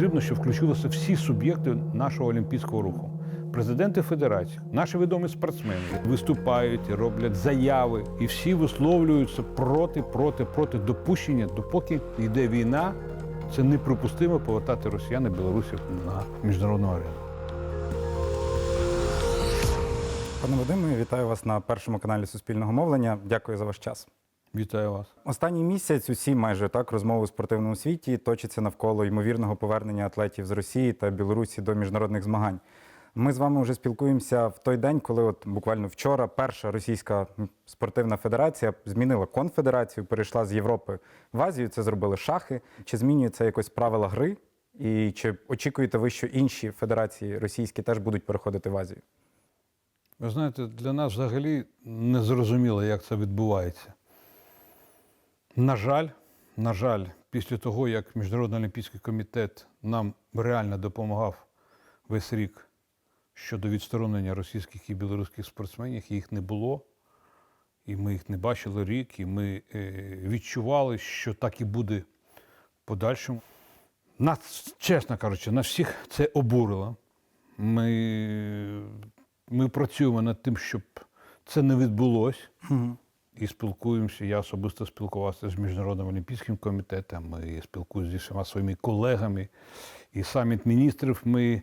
потрібно, щоб включилися всі суб'єкти нашого олімпійського руху. Президенти федерацій, наші відомі спортсмени виступають, роблять заяви, і всі висловлюються проти, проти, проти допущення, допоки йде війна. Це неприпустимо повертати росіян і білорусів на міжнародну арену. Пане Вадиме, вітаю вас на першому каналі Суспільного мовлення. Дякую за ваш час. Вітаю вас. Останній місяць усі майже так розмови у спортивному світі точаться навколо ймовірного повернення атлетів з Росії та Білорусі до міжнародних змагань. Ми з вами вже спілкуємося в той день, коли от буквально вчора перша російська спортивна федерація змінила конфедерацію, перейшла з Європи в Азію. Це зробили шахи. Чи змінюються якось правила гри? І чи очікуєте ви, що інші федерації російські теж будуть переходити в Азію? Ви знаєте, для нас взагалі не зрозуміло, як це відбувається. На жаль, на жаль, після того, як Міжнародний олімпійський комітет нам реально допомагав весь рік щодо відсторонення російських і білоруських спортсменів, їх не було. І ми їх не бачили рік, і ми е, відчували, що так і буде в подальшому. Нас, чесно кажучи, нас всіх це обурило. Ми, ми працюємо над тим, щоб це не відбулося. І спілкуємося. Я особисто спілкувався з Міжнародним олімпійським комітетом, і спілкуюся зі всіма своїми колегами. І саміт міністрів ми,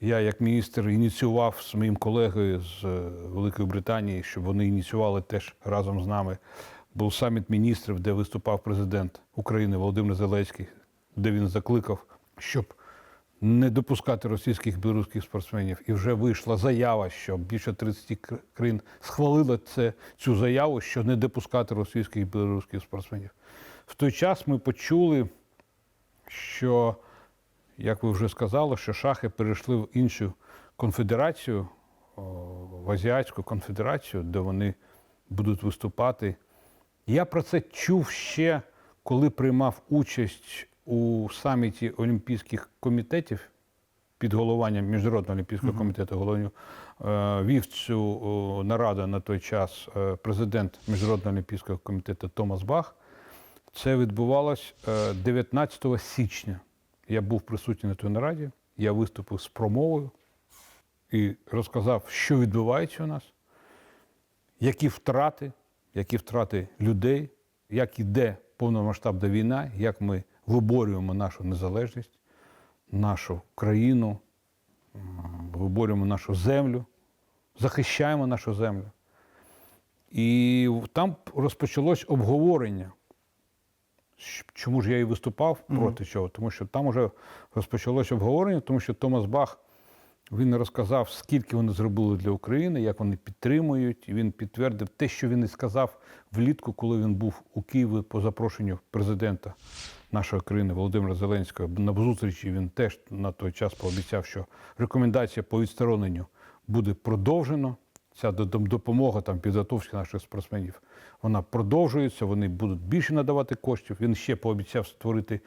я як міністр ініціював з моїм колегою з е, Великої Британії, щоб вони ініціювали теж разом з нами. Був саміт міністрів, де виступав президент України Володимир Зеленський, де він закликав, щоб не допускати російських білоруських спортсменів. І вже вийшла заява, що більше 30 країн схвалили це, цю заяву, що не допускати російських білоруських спортсменів. В той час ми почули, що, як ви вже сказали, що шахи перейшли в іншу конфедерацію, в Азіатську конфедерацію, де вони будуть виступати. Я про це чув ще, коли приймав участь у саміті Олімпійських комітетів під головуванням Міжнародного олімпійського комітету. Головню е, вів цю нараду на той час е, президент Міжнародного олімпійського комітету Томас Бах. Це відбувалось е, 19 січня. Я був присутній на той нараді, я виступив з промовою і розказав, що відбувається у нас, які втрати, які втрати людей, як іде повномасштабна війна, як ми виборюємо нашу незалежність, нашу країну, виборюємо нашу землю, захищаємо нашу землю. І там розпочалось обговорення. Чому ж я і виступав проти чого? Тому що там вже розпочалось обговорення, тому що Томас Бах він розказав, скільки вони зробили для України, як вони підтримують. І він підтвердив те, що він і сказав влітку, коли він був у Києві по запрошенню президента нашої країни Володимира Зеленського. На зустрічі він теж на той час пообіцяв, що рекомендація по відстороненню буде продовжено. Ця до- до- допомога там підготовки наших спортсменів вона продовжується. Вони будуть більше надавати коштів. Він ще пообіцяв створити,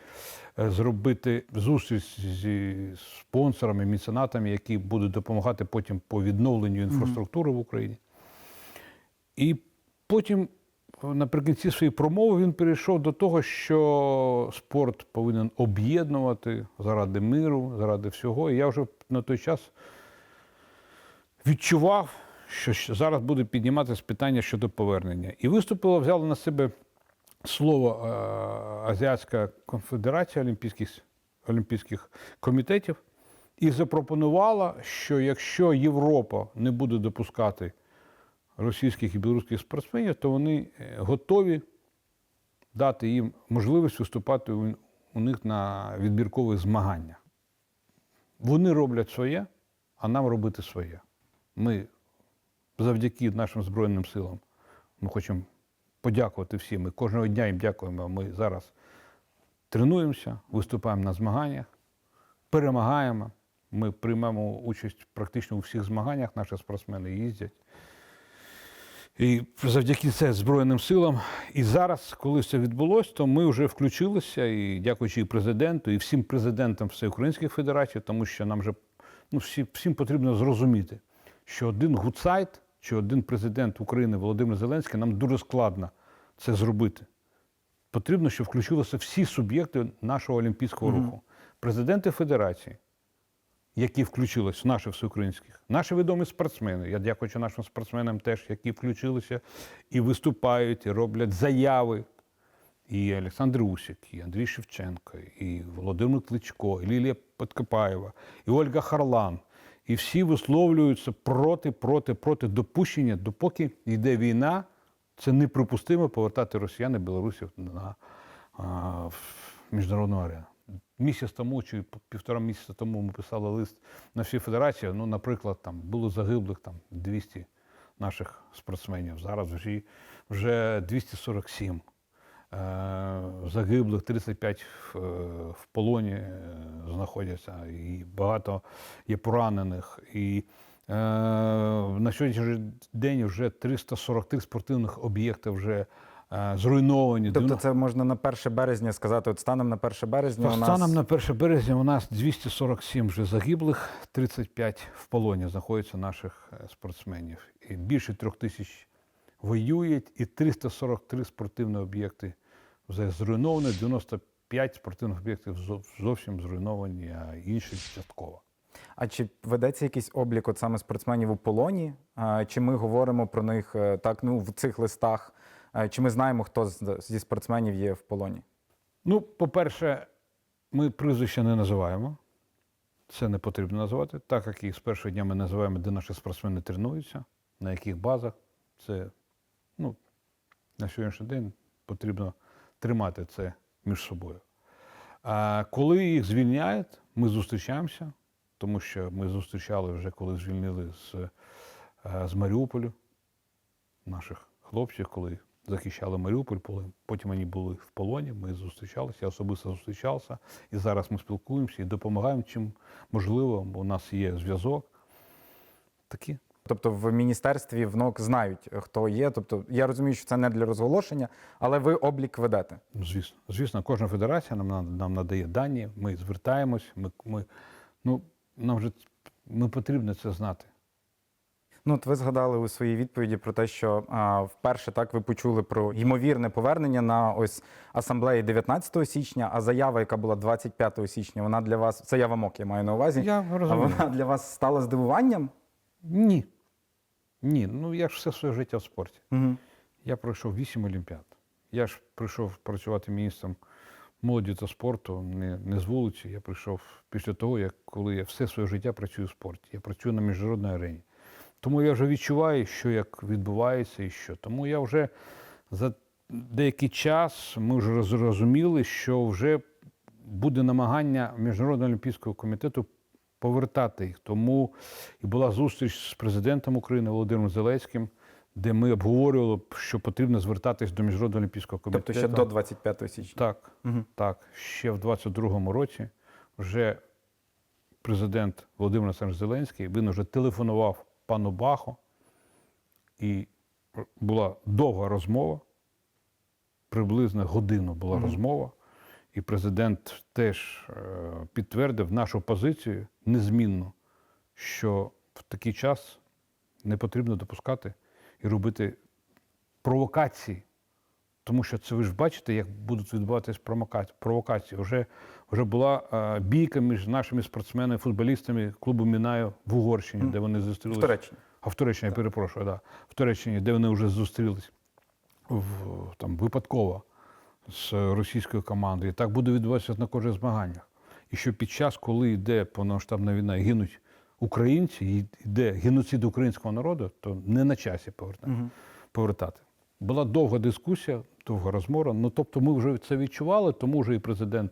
е, зробити зустріч зі спонсорами, меценатами, які будуть допомагати потім по відновленню інфраструктури в Україні. І потім, наприкінці своєї промови, він перейшов до того, що спорт повинен об'єднувати заради миру, заради всього. І я вже на той час відчував, що зараз буде підніматися питання щодо повернення. І виступила, взяла на себе слово е, Азіатська конфедерація олімпійських, олімпійських комітетів і запропонувала, що якщо Європа не буде допускати російських і білоруських спортсменів, то вони е, готові дати їм можливість виступати у, них на відбіркових змаганнях. Вони роблять своє, а нам робити своє. Ми завдяки нашим Збройним силам ми хочемо подякувати всім. Ми кожного дня їм дякуємо. Ми зараз тренуємося, виступаємо на змаганнях, перемагаємо. Ми приймемо участь практично у всіх змаганнях, наші спортсмени їздять. І завдяки це Збройним силам. І зараз, коли це відбулося, то ми вже включилися, і дякуючи і президенту, і всім президентам Всеукраїнських федерацій, тому що нам вже ну, всі, всім потрібно зрозуміти, що один гуцайт чи один президент України Володимир Зеленський нам дуже складно це зробити. Потрібно, щоб включилися всі суб'єкти нашого олімпійського руху. президенти федерації, які включились в наших всеукраїнських, наші відомі спортсмени. Я дякую нашим спортсменам теж, які включилися і виступають, і роблять заяви. І Олександр Усік, і Андрій Шевченко, і Володимир Кличко, і Лілія Подкопаєва, і Ольга Харлан. І всі висловлюються проти, проти, проти допущення, допоки йде війна, це неприпустимо повертати росіян і білорусів на а, міжнародну арену. Місяць тому чи півтора місяця тому ми писали лист на всі федерації. Ну, наприклад, там було загиблих там 200 наших спортсменів. Зараз вже, вже 247 е, загиблих, 35 в, е, в полоні е, знаходяться, і багато є поранених. І е, на сьогоднішній день вже 343 спортивних об'єкти вже зруйновані. Тобто, це можна на 1 березня сказати. От станом на 1 березня у нас Станом на 1 березня у нас 247 вже загиблих, 35 в полоні знаходяться наших е, спортсменів. І більше трьох тисяч воюють, і 343 спортивні об'єкти вже зруйновані, 95 спортивних об'єктів зовсім зруйновані, а інші частково. А чи ведеться якийсь облік от саме спортсменів у полоні? Чи ми говоримо про них е, так ну в цих листах? Е, Чи ми знаємо, хто зі спортсменів є в полоні? Ну, по-перше, ми прізвища не називаємо. Це не потрібно називати, так як і з першого дня ми називаємо, де наші спортсмени тренуються, на яких базах. Це ну, на сьогоднішній день потрібно тримати це між собою. А коли їх звільняють, ми зустрічаємося, тому що ми зустрічали вже, коли звільнили з, е, з Маріуполю наших хлопців, коли захищали Маріуполь, потім вони були в полоні. Ми зустрічалися, я особисто зустрічався. І зараз ми спілкуємося і допомагаємо чим можливо, бо у нас є зв'язок. Такі. Тобто в міністерстві в НОК знають, хто є. Тобто я розумію, що це не для розголошення, але ви облік ведете. Ну, Звісно, звісно, кожна федерація нам, на- нам надає дані, ми звертаємось, ми, ми, ну, нам вже ми потрібно це знати. Ну, от ви згадали у своїй відповіді про те, що а, вперше так ви почули про ймовірне повернення на ось асамблеї 19 січня, а заява, яка була 25 січня, вона для вас це заява МОК, я маю на увазі. Я а розумію. вона для вас стала здивуванням? Ні. Ні. Ну я ж все своє життя в спорті. Угу. Я пройшов вісім олімпіад. Я ж прийшов працювати міністром молоді та спорту не, не з вулиці. Я прийшов після того, як коли я все своє життя працюю в спорті. Я працюю на міжнародній арені. Тому я вже відчуваю, що як відбувається і що. Тому я вже за деякий час ми вже зрозуміли, що вже буде намагання Міжнародного олімпійського комітету повертати їх. Тому і була зустріч з президентом України Володимиром Зеленським, де ми обговорювали, що потрібно звертатись до Міжнародного олімпійського комітету. Тобто ще до 25 січня. Так, Угу. так. Ще в 22-му році вже президент Володимир Олександрович Зеленський він вже телефонував пану Бахо, і була довга розмова, приблизно годину була Мгм. розмова, і президент теж е, підтвердив нашу позицію незмінно, що в такий час не потрібно допускати і робити провокації тому що це ви ж бачите, як будуть відбуватись промока- провокації. Вже, вже була е, бійка між нашими спортсменами, футболістами клубу Мінаю в Угорщині, Мгм. де вони В зустрілися. Туреччині. А в Туреччині, я перепрошую, да. в Туреччині, де вони вже зустрілись в, там, випадково з російською командою. І так буде відбуватися на кожних змаганнях. І що під час, коли йде повномасштабна війна, гинуть українці, йде геноцид українського народу, то не на часі повертати Угу. повертати. Була довга дискусія, довга розмова. Ну тобто, ми вже це відчували, тому вже і президент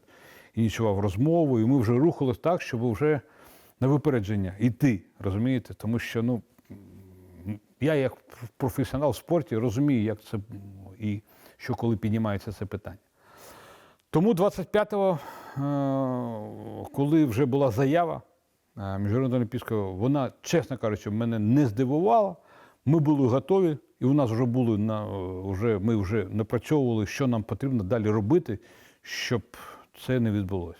ініціював розмову, і ми вже рухались так, щоб вже на випередження йти, розумієте? Тому що ну я, як професіонал в спорті, розумію, як це і що коли піднімається це питання. Тому 25-го, е, коли вже була заява е, Міжнародного олімпійського, вона, чесно кажучи, мене не здивувала. Ми були готові, і у нас вже були на вже ми вже напрацьовували, що нам потрібно далі робити, щоб це не відбулося.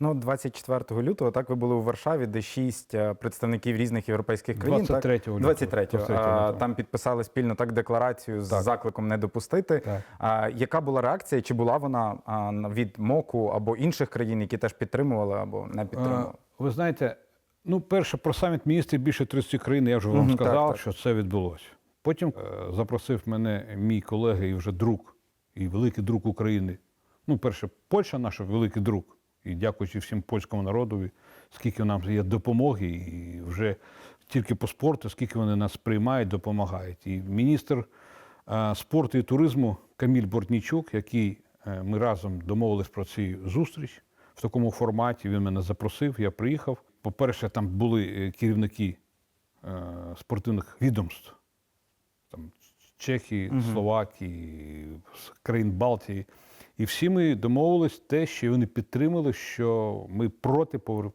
Ну, 24 лютого, так, ви були у Варшаві, де шість е, представників різних європейських країн. так? 23 лютого. 23 23 а. Там підписали спільно так декларацію з Так. закликом не допустити. Так. А, яка була реакція? Чи була вона а, від МОКу або інших країн, які теж підтримували або не підтримували? Е, Ви знаєте, ну, перше, про саміт міністрів більше 30 країн, я вже вам Мгм, так, сказав, так. що це відбулося. Потім е, запросив мене мій колега і вже друг, і великий друг України. Ну, перше, Польща наш великий друг. І дякуючи всім польському народові, скільки нам є допомоги, і вже тільки по спорту, скільки вони нас приймають, допомагають. І міністр е, спорту і туризму Каміль Бортнічук, який е, ми разом домовились про цю зустріч в такому форматі. Він мене запросив, я приїхав. По-перше, там були керівники спортивних відомств, там Чехії, Словакії, країн Балтії. І всі ми домовились те, що вони підтримали, що ми проти повер...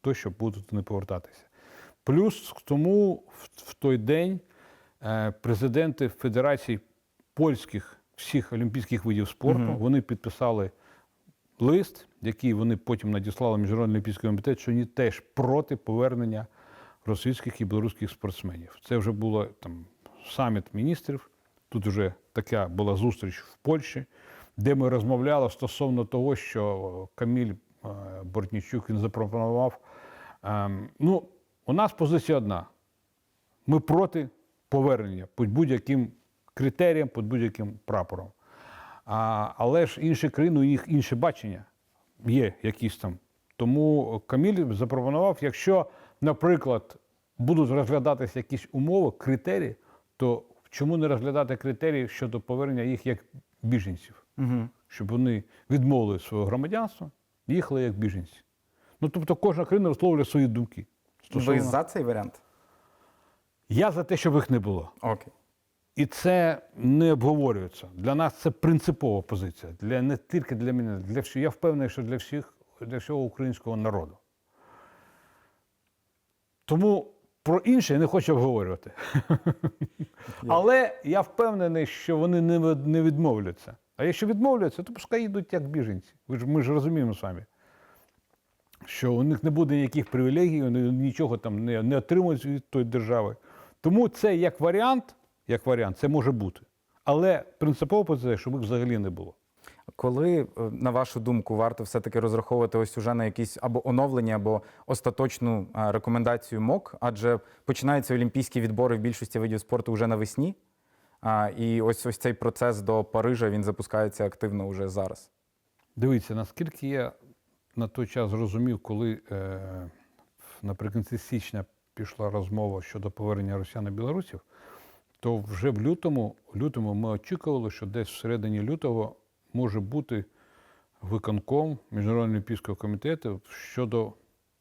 того, що будуть не повертатися. Плюс к тому в, в той день е, президенти Федерації польських всіх олімпійських видів спорту вони підписали лист, який вони потім надіслали Міжнародний олімпійський комітет, що вони теж проти повернення російських і білоруських спортсменів. Це вже було там саміт міністрів. Тут вже така була зустріч в Польщі, де ми розмовляли стосовно того, що Каміль е, Бортнічук він запропонував. ем, Ну, у нас позиція одна. Ми проти повернення під будь-яким критеріям, під будь-яким прапором. Але ж інші країни, у них інше бачення є якісь там. Тому Каміль запропонував, якщо, наприклад, будуть розглядатися якісь умови, критерії, то чому не розглядати критерії щодо повернення їх як біженців? Угу. Щоб вони відмовили своє громадянство і їхали як біженці. Ну, тобто кожна країна висловлює свої думки. Ви за цей варіант? Я за те, щоб їх не було. Окей. І це не обговорюється. Для нас це принципова позиція. Для, не тільки для мене, для всіх. Я впевнений, що для всіх, для всього українського народу. Тому про інше я не хочу обговорювати. Але я впевнений, що вони не, відмовляться. А якщо відмовляться, то пускай йдуть як біженці. Ми ж розуміємо самі, що у них не буде ніяких привілегій, вони нічого там не, не отримують від тої держави. Тому це як варіант, як варіант, це може бути. Але принципова позиція, щоб їх взагалі не було. Коли, е, на вашу думку, варто все-таки розраховувати ось уже на якісь або оновлення, або остаточну е, рекомендацію МОК, адже починаються олімпійські відбори в більшості видів спорту вже навесні. І ось ось цей процес до Парижа він запускається активно вже зараз. Дивіться, наскільки я на той час зрозумів, коли е, наприкінці січня пішла розмова щодо повернення росіян і білорусів, то вже в лютому, лютому ми очікували, що десь всередині лютого може бути виконком Міжнародного олімпійського комітету щодо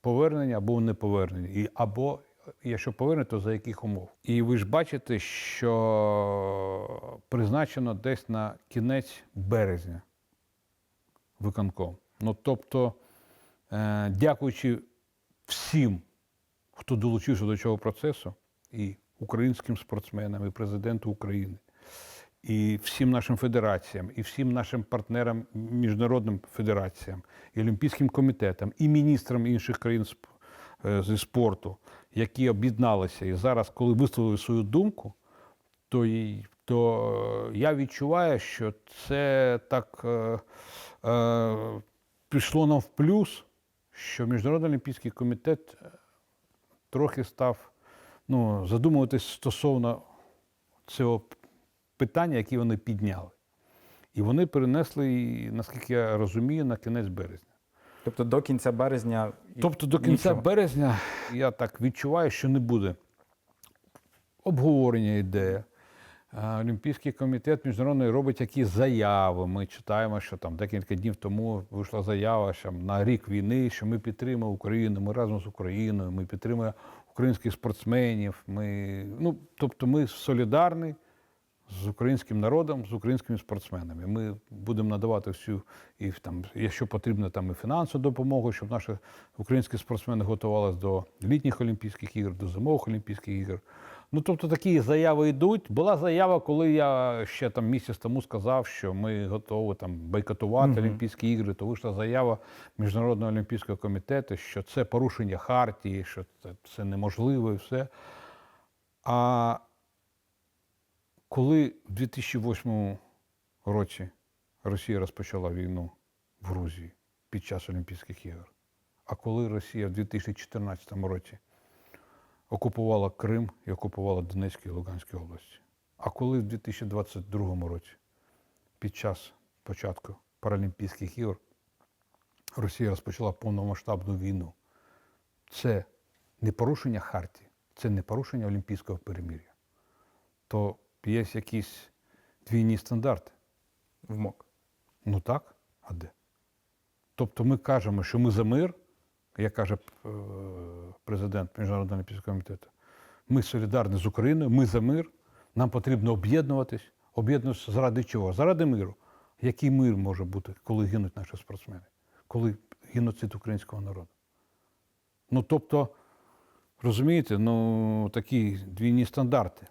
повернення або неповернення. І, або якщо повернення, то за яких умов. І ви ж бачите, що призначено десь на кінець березня виконком. Ну, тобто, е, дякуючи всім, хто долучився до цього процесу, і українським спортсменам, і президенту України, і всім нашим федераціям, і всім нашим партнерам, міжнародним федераціям, і Олімпійським комітетам, і міністрам інших країн е, зі спорту, які об'єдналися. І зараз, коли висловили свою думку, то, й- то е, я відчуваю, що це так е, е, пішло нам в плюс, що Міжнародний олімпійський комітет е, трохи став ну, задумуватись стосовно цього питання, яке вони підняли. І вони перенесли, наскільки я розумію, на кінець березня. Тобто до кінця березня. Тобто до кінця нічого. березня я так відчуваю, що не буде обговорення ідеї. А Олімпійський комітет міжнародний робить якісь заяви. Ми читаємо, що там декілька днів тому вийшла заява що на рік війни, що ми підтримуємо Україну, ми разом з Україною, ми підтримуємо українських спортсменів. Ми, ну, тобто ми солідарні з українським народом, з українськими спортсменами. Ми будемо надавати всю, і там, якщо потрібно, там і фінансову допомогу, щоб наші українські спортсмени готувалися до літніх Олімпійських ігор, до зимових Олімпійських ігор. Ну, тобто такі заяви йдуть. Була заява, коли я ще там місяць тому сказав, що ми готові там бойкотувати Мгм. Олімпійські ігри, то вийшла заява Міжнародного олімпійського комітету, що це порушення хартії, що це, це неможливо і все. А коли в 2008 році Росія розпочала війну в Грузії під час Олімпійських ігор, а коли Росія в 2014 році окупувала Крим і окупувала Донецьку і Луганську області. А коли в 2022 році, під час початку Паралімпійських ігор, Росія розпочала повномасштабну війну, це не порушення Хартії, це не порушення Олімпійського перемир'я. То є якісь двійні стандарти. В МОК. Ну так, а де? Тобто ми кажемо, що ми за мир, як каже е, президент Міжнародного олімпійського комітету, ми солідарні з Україною, ми за мир, нам потрібно об'єднуватись. Об'єднуватися заради чого? Заради миру. Який мир може бути, коли гинуть наші спортсмени, коли геноцид українського народу? Ну тобто, розумієте, ну такі двійні стандарти.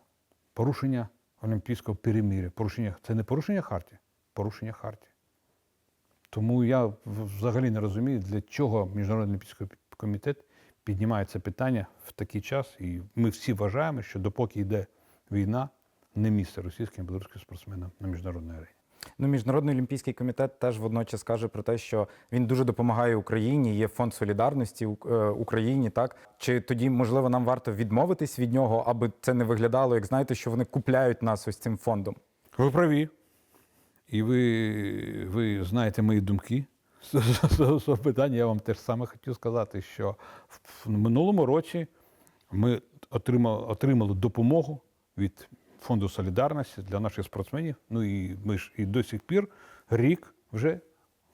Порушення олімпійського перемир'я. Порушення, це не порушення Харті, порушення Харті. Тому я взагалі не розумію, для чого Міжнародний олімпійський комітет піднімає це питання в такий час. І ми всі вважаємо, що допоки йде війна, не місце російським і білоруським спортсменам на міжнародній арені. Ну, Міжнародний олімпійський комітет теж водночас каже про те, що він дуже допомагає Україні. Є фонд солідарності е, Україні. Так чи тоді можливо нам варто відмовитись від нього, аби це не виглядало, як знаєте, що вони купляють нас ось цим фондом? Ви праві. І ви, ви знаєте мої думки з питання. Я вам теж саме хотів сказати, що в минулому році ми отримали, отримали допомогу від Фонду солідарності для наших спортсменів. Ну і ми ж і до сих пір рік вже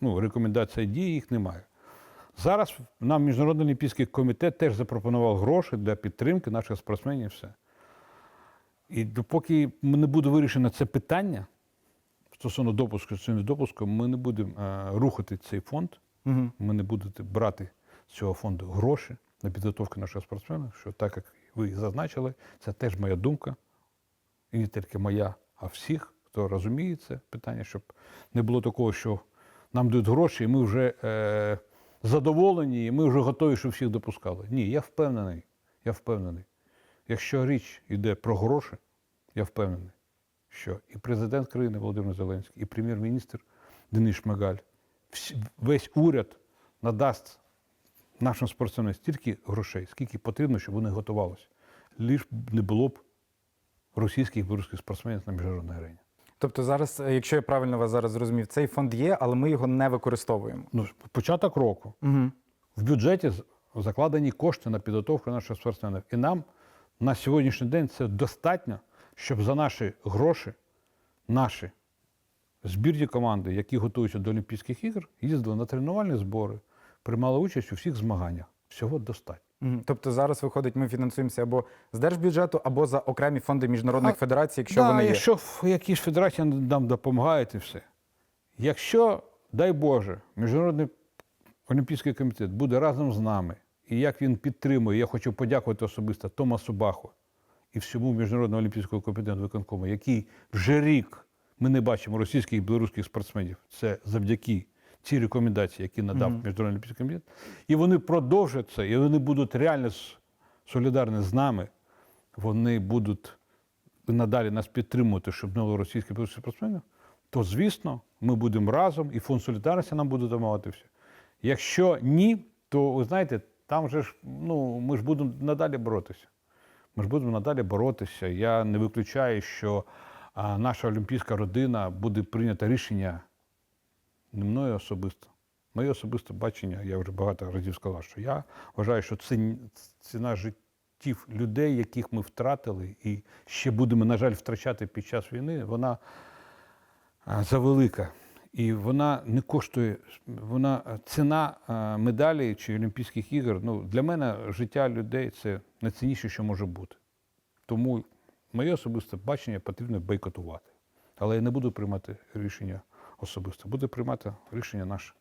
ну, рекомендація дії їх немає. Зараз нам Міжнародний олімпійський комітет теж запропонував гроші для підтримки наших спортсменів. Все. І допоки не буде вирішено це питання стосовно допуску чи не допуску, ми не будемо е, рухати цей фонд. Угу. Ми не будете брати з цього фонду гроші на підготовку наших спортсменів, що так як ви зазначили, це теж моя думка. І не тільки моя, а всіх, хто розуміє це питання, щоб не було такого, що нам дають гроші, і ми вже е, задоволені, і ми вже готові, щоб всіх допускали. Ні, я впевнений. Я впевнений. Якщо річ йде про гроші, я впевнений, що і президент країни Володимир Зеленський, і прем'єр-міністр Денис Шмигаль, весь уряд надасть нашим спортсменам стільки грошей, скільки потрібно, щоб вони готувалися. Ліж не було б російських і білоруських спортсменів на міжнародній арені. Тобто, зараз, е, якщо я правильно вас зараз зрозумів, цей фонд є, але ми його не використовуємо. Ну, початок року Угу. в бюджеті закладені кошти на підготовку наших спортсменів. І нам на сьогоднішній день це достатньо, щоб за наші гроші, наші збірні команди, які готуються до Олімпійських ігор, їздили на тренувальні збори, приймали участь у всіх змаганнях. Всього достатньо. Тобто зараз виходить, ми фінансуємося або з держбюджету, або за окремі фонди міжнародних А, федерацій, якщо да, вони є. Якщо якісь федерації нам допомагають і все. Якщо, дай Боже, Міжнародний олімпійський комітет буде разом з нами, і як він підтримує, я хочу подякувати особисто Томасу Баху і всьому Міжнародному олімпійському комітету виконкому, який вже рік ми не бачимо російських і білоруських спортсменів. Це завдяки цій рекомендації, які надав Мгм. Міжнародний олімпійський комітет. І вони продовжать це, і вони будуть реально солідарні з нами. Вони будуть надалі нас підтримувати, щоб не було російських спортсменів, то звісно, ми будемо разом, і фонд солідарності нам буде допомагати все. Якщо ні, то ви знаєте, там же ж ну ми ж будемо надалі боротися. Ми ж будемо надалі боротися. Я не виключаю, що наша олімпійська родина буде прийнято рішення не мною особисто. Моє особисте бачення, я вже багато разів сказав, що я вважаю, що це ціна життів людей, яких ми втратили, і ще будемо, на жаль, втрачати під час війни, вона завелика. І вона не коштує, вона ціна медалі чи Олімпійських ігор. Ну, для мене життя людей це найцінніше, що може бути. Тому моє особисте бачення потрібно бойкотувати. Але я не буду приймати рішення особисто. Буде приймати рішення наш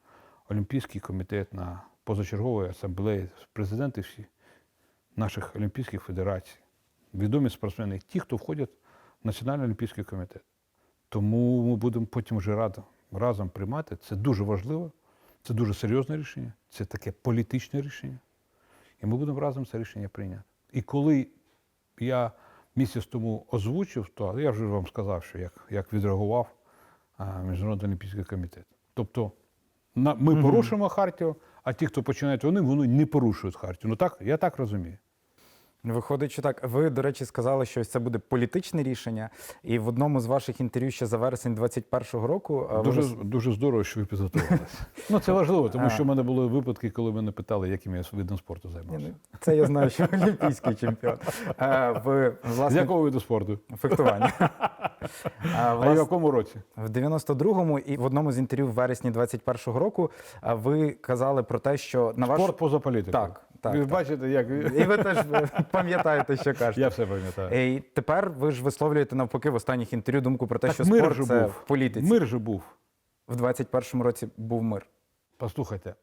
Олімпійський комітет на позачерговій асамблеї, президенти всі наших олімпійських федерацій, відомі спортсмени, ті, хто входять в Національний олімпійський комітет. Тому ми будемо потім вже рад- разом приймати. Це дуже важливо, це дуже серйозне рішення, це таке політичне рішення. І ми будемо разом це рішення прийняти. І коли я місяць тому озвучив, то я вже вам сказав, що як, як відреагував Міжнародний олімпійський комітет. Тобто ми порушуємо хартію, а ті, хто починають вони, вони не порушують хартію. Ну так, я так розумію. Виходить, що так. Ви, до речі, сказали, що це буде політичне рішення. І в одному з ваших інтерв'ю ще за вересень 21-го року а, ви Дуже, дуже здорово, що ви підготувалися. ну це важливо, тому що в мене були випадки, коли мене питали, яким я видом спорту займався. ну, Це я знаю, що олімпійський чемпіон. Ви, З якого виду спорту? фехтування. А, А в якому році? В 92-му і в одному з інтерв'ю в вересні 21-го року а, ви казали про те, що на ваш... Спорт поза політикою. Так, так, Ви так. бачите, як І ви теж пам'ятаєте, що кажете. я все пам'ятаю. І тепер ви ж висловлюєте навпаки в останніх інтерв'ю думку про те, що мир спорт же це був. в політиці. Мир же був. В 21-му році був мир. Послухайте,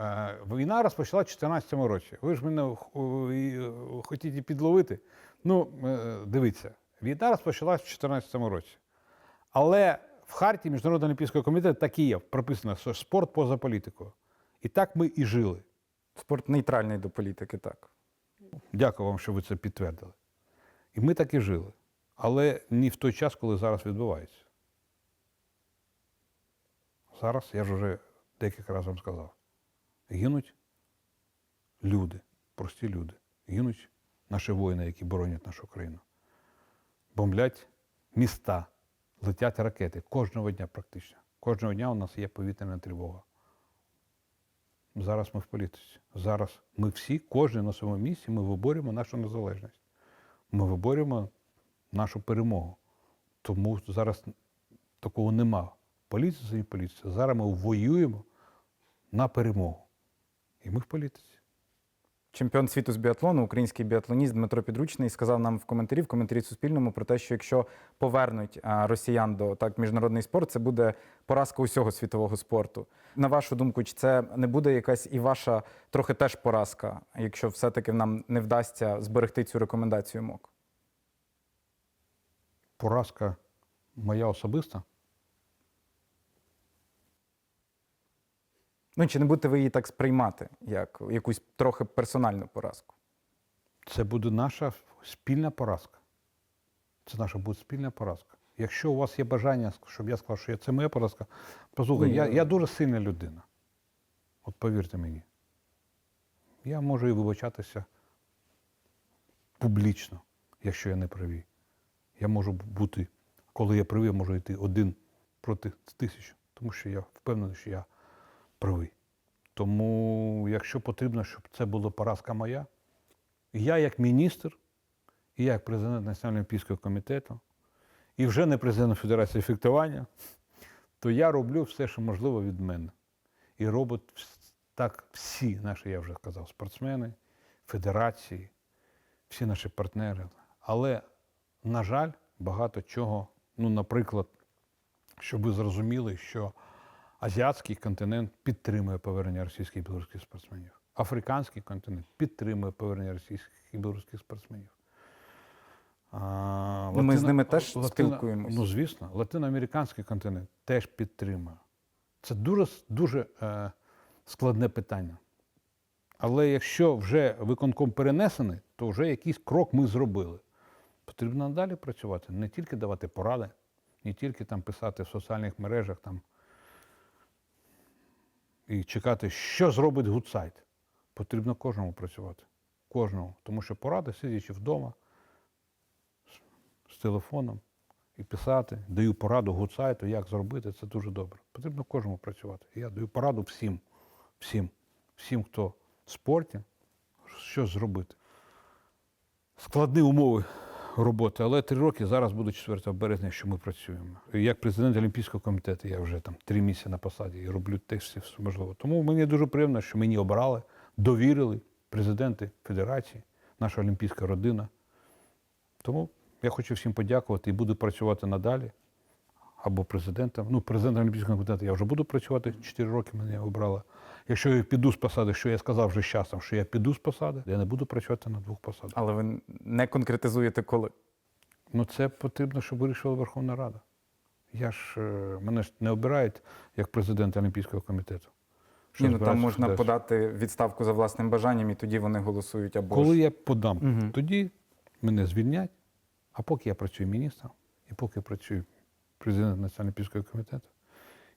е, війна розпочала в 2014 році. Ви ж мене е, хотіте підловити. Ну, е, дивіться, війна розпочалась в 2014 році. Але в харті Міжнародного олімпійського комітету так і є, прописано, що спорт поза політикою. І так ми і жили. Спорт нейтральний до політики, так. Дякую вам, що ви це підтвердили. І ми так і жили. Але не в той час, коли зараз відбувається. Зараз, я ж вже декілька разів вам сказав, гинуть люди, прості люди. Гинуть наші воїни, які боронять нашу країну. Бомблять міста, летять ракети кожного дня практично. Кожного дня у нас є повітряна тривога. Зараз ми в політиці. Зараз ми всі, кожен на своєму місці, ми виборюємо нашу незалежність. Ми виборюємо нашу перемогу. Тому зараз такого нема. Політиці і не політиця. Зараз ми воюємо на перемогу. І ми в політиці. Чемпіон світу з біатлону, український біатлоніст Дмитро Підручний сказав нам в коментарі, в коментарі Суспільному про те, що якщо повернуть росіян до так міжнародний спорт, це буде поразка усього світового спорту. На вашу думку, чи це не буде якась і ваша трохи теж поразка, якщо все-таки нам не вдасться зберегти цю рекомендацію МОК? Поразка моя особиста. Ну чи не будете ви її так сприймати, як якусь трохи персональну поразку? Це буде наша спільна поразка. Це наша буде спільна поразка. Якщо у вас є бажання, щоб я сказав, що це моя поразка, послухай, я, я- я дуже сильна людина. От повірте мені. Я можу і вибачатися публічно, якщо я не правий. Я можу бути, коли я правий, я можу йти один проти тисяч, тому що я впевнений, що я правий. Тому, якщо потрібно, щоб це була поразка моя, я як міністр, і як президент Національного олімпійського комітету, і вже не президент Федерації фехтування, то я роблю все, що можливо від мене. І роблять так всі наші, я вже казав, спортсмени, федерації, всі наші партнери. Але, на жаль, багато чого, ну, наприклад, щоб ви зрозуміли, що азіатський континент підтримує повернення російських і білоруських спортсменів. Африканський континент підтримує повернення російських і білоруських спортсменів. А, Ну, ми з ними теж Латино- спілкуємось. Ну, звісно, латиноамериканський континент теж підтримує. Це дуже, дуже е, складне питання. Але якщо вже виконком перенесений, то вже якийсь крок ми зробили. Потрібно надалі працювати, не тільки давати поради, не тільки там писати в соціальних мережах там, і чекати, що зробить гудсайт. Потрібно кожному працювати. Кожному. Тому що поради, сидячи вдома з, телефоном і писати, даю пораду гудсайту, як зробити, це дуже добре. Потрібно кожному працювати. Я даю пораду всім, всім, всім, хто в спорті, що зробити. Складні умови роботи, але три роки зараз буде 4 березня, що ми працюємо. Як президент Олімпійського комітету, я вже там три місяці на посаді і роблю те все можливе. Тому мені дуже приємно, що мені обрали, довірили президенти Федерації, наша олімпійська родина. Тому я хочу всім подякувати і буду працювати надалі. Або президентом. Ну, президентом Олімпійського комітету я вже буду працювати 4 роки, мене обрали. Якщо я піду з посади, що я сказав вже з часом, що я піду з посади, я не буду працювати на двох посадах. Але ви не конкретизуєте коли. Ну це потрібно, щоб вирішила Верховна Рада. Я ж, е, мене ж не обирають як президент Олімпійського комітету. Ні, ну, там можна далі. подати відставку за власним бажанням, і тоді вони голосують або Коли ж. я подам, Мгм. тоді мене звільнять, а поки я працюю міністром, і поки я працюю президентом Національного олімпійського комітету,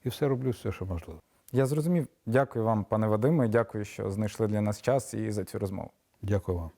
і все роблю все, що можливо. Я зрозумів. Дякую вам, пане Вадиме. Дякую, що знайшли для нас час і за цю розмову. Дякую вам.